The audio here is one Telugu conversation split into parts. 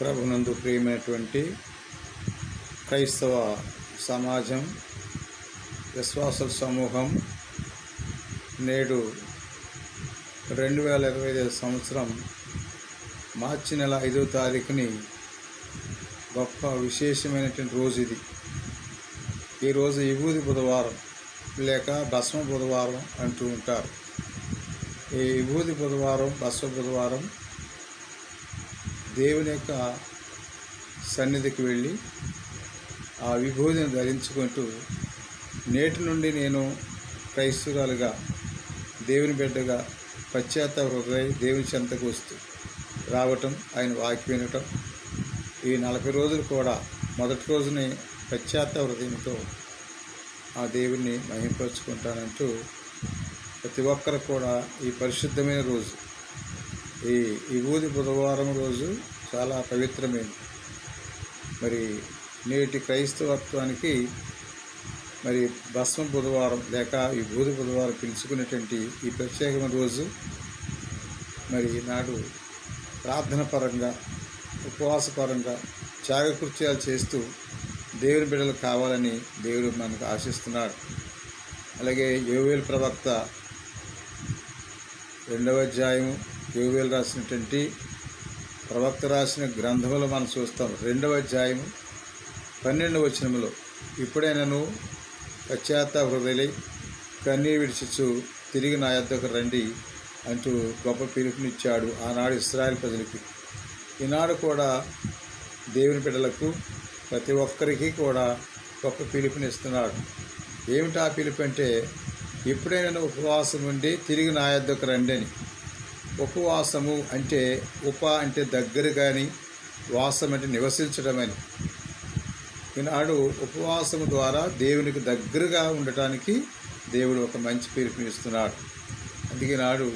ప్రభునందు ప్రియమైనటువంటి క్రైస్తవ సమాజం విశ్వాసుల సమూహం నేడు రెండు వేల ఇరవై ఐదు సంవత్సరం మార్చి నెల ఐదో తారీఖుని గొప్ప విశేషమైనటువంటి రోజు ఇది. ఈరోజు విభూతి బుధవారం లేక భస్మ బుధవారం అంటూ ఉంటారు. ఈ విభూతి బుధవారం భస్మ బుధవారం దేవుని యొక్క సన్నిధికి వెళ్ళి ఆ విభూతిని ధరించుకుంటూ నేటి నుండి నేను క్రైస్తవురాలుగా దేవుని బిడ్డగా పశ్చాత్తాప హృదయ దేవుని చెంతకు వస్తూ రావటం ఆయన వాకి వినటం ఈ నలభై రోజులు కూడా మొదటి రోజునే పశ్చాత్తాప హృదయంతో ఆ దేవుణ్ణి మహింపరుచుకుంటానంటూ ప్రతి ఒక్కరు కూడా ఈ పరిశుద్ధమైన రోజు ఈ విభూది బుధవారం రోజు చాలా పవిత్రమైనది మరి నేటి క్రైస్తవత్వానికి మరి భస్మ బుధవారం లేక ఈ బూది బుధవారం పిలుచుకునేటువంటి ఈ ప్రత్యేకమైన రోజు మరి ఈనాడు ప్రార్థన పరంగా ఉపవాసపరంగా త్యాగకృత్యాలు చేస్తూ దేవుని బిడ్డలు కావాలని దేవుడు మనకు ఆశిస్తున్నాడు. అలాగే యోవేల్ ప్రవక్త రెండవ అధ్యాయం యోవేల్ రాసినటువంటి ప్రవక్త రాసిన గ్రంథములు మనం చూస్తాం. రెండవ అధ్యాయం పన్నెండు వచనములో ఇప్పుడైనను పశ్చాత్త హృదయలై కన్నీరు విడిచిచ్చు తిరిగి నా యొద్దకు రండి అంటూ గొప్ప పిలుపునిచ్చాడు ఆనాడు ఇస్రాయల్ ప్రజలకి. ఈనాడు కూడా దేవుని బిడ్డలకు ప్రతి ఒక్కరికి కూడా గొప్ప పిలుపునిస్తున్నాడు. ఏమిటి ఆ పిలుపు అంటే ఎప్పుడైనా ఉపవాసం ఉండి తిరిగి నా యొద్దకు రండి అని ఉపవాసము అంటే ఉప అంటే దగ్గర కానీ వాసం అంటే నివసించడం అని ఈనాడు ఉపవాసము ద్వారా దేవునికి దగ్గరగా ఉండటానికి దేవుడు ఒక మంచి పిలుపునిస్తున్నాడు అందుకే నాడు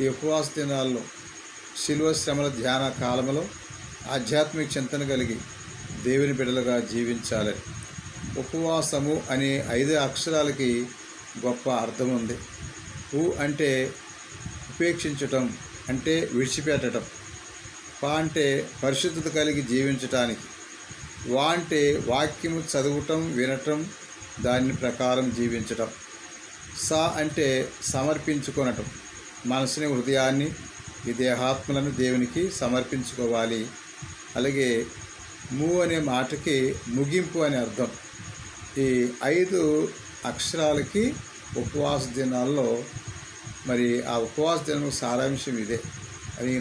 ఈ ఉపవాస దినాల్లో శిలువ శ్రమల ధ్యాన కాలంలో ఆధ్యాత్మిక చింతన కలిగి దేవుని బిడలుగా జీవించాలని ఉపవాసము అనే ఐదు అక్షరాలకి గొప్ప అర్థం ఉంది ఊ అంటే ఉపేక్షించటం అంటే విడిచిపెట్టడం పా అంటే పరిశుద్ధత కలిగి జీవించటానికి. వా అంటే వాక్యము చదవటం వినటం దాని ప్రకారం జీవించటం. సా అంటే సమర్పించుకొనటం. మనసుని హృదయాన్ని ఈ దేహాత్మలను దేవునికి సమర్పించుకోవాలి. అలాగే ము అనే మాటకి ముగింపు అని అర్థం. ఈ ఐదు అక్షరాలకి ఉపవాస దినాల్లో మరి ఆ ఉపవాస దినం సారాంశం ఇదే. అది